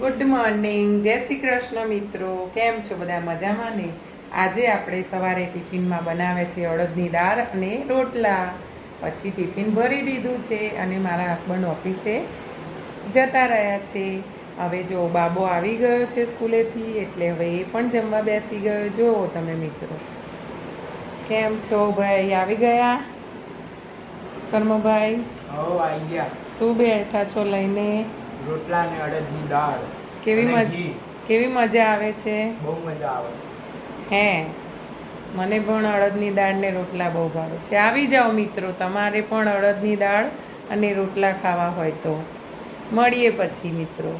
Good morning જય શ્રી કૃષ્ણ મિત્રો. કેમ છો બધા મજામાં ને? આજે આપણે સવારે ટિફિનમાં બનાવે છે અડદની દાળ અને રોટલા. પછી ટિફિન ભરી દીધું છે અને મારા હસબન્ડ ઓફિસે જતા રહ્યા છે. હવે જો બાબો આવી ગયો છે સ્કૂલેથી એટલે હવે એ પણ જમવા બેસી ગયો. જો તમે મિત્રો. કેમ છો ભાઈ? આવી ગયા? કર્મભાઈ? શું બેઠા છો લઈને? રોટલા ને અડદની દાળ કેવી અને મજા કેવી મજા આવે છે? બહુ મજા આવે. હે મને પણ અડદની દાળ ને રોટલા બહુ ભાવે છે. આવી જાઓ મિત્રો તમારે પણ અડદની દાળ અને રોટલા ખાવા હોય તો. મળીએ પછી મિત્રો.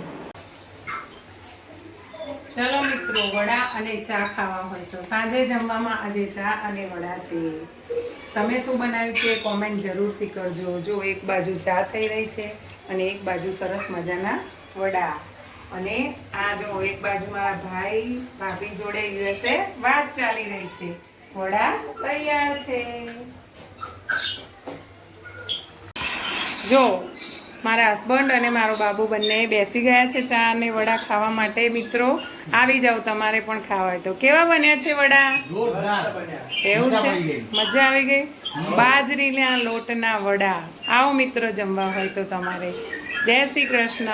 ચલો મિત્રો વડા અને ચા ખાવા હોય તો. સાંજે જમવામાં આજે ચા અને વડા છે. તમે શું બનાવ્યું છે? કોમેન્ટ જરૂરથી કરજો. જો એક બાજુ ચા થઈ રહી છે અને એક બાજુ સરસ મજાના વડા. અને આ જો એક બાજુ મારા ભાઈ, ભાભી જોડે યુએસએ વાત ચાલી રહી છે. વડા તૈયાર છે. જો મારા હસબન્ડ અને મારો બાબુ બંને બેસી ગયા છે ચા અને વડા ખાવા માટે. મિત્રો આવી જાઓ તમારે પણ ખાવા હોય તો. કેવા બન્યા છે વડા? એવું છે? મજા આવી ગઈ? બાજરીના લોટના વડા. આવો મિત્રો જમવા હોય તો તમારે. જય શ્રી કૃષ્ણ.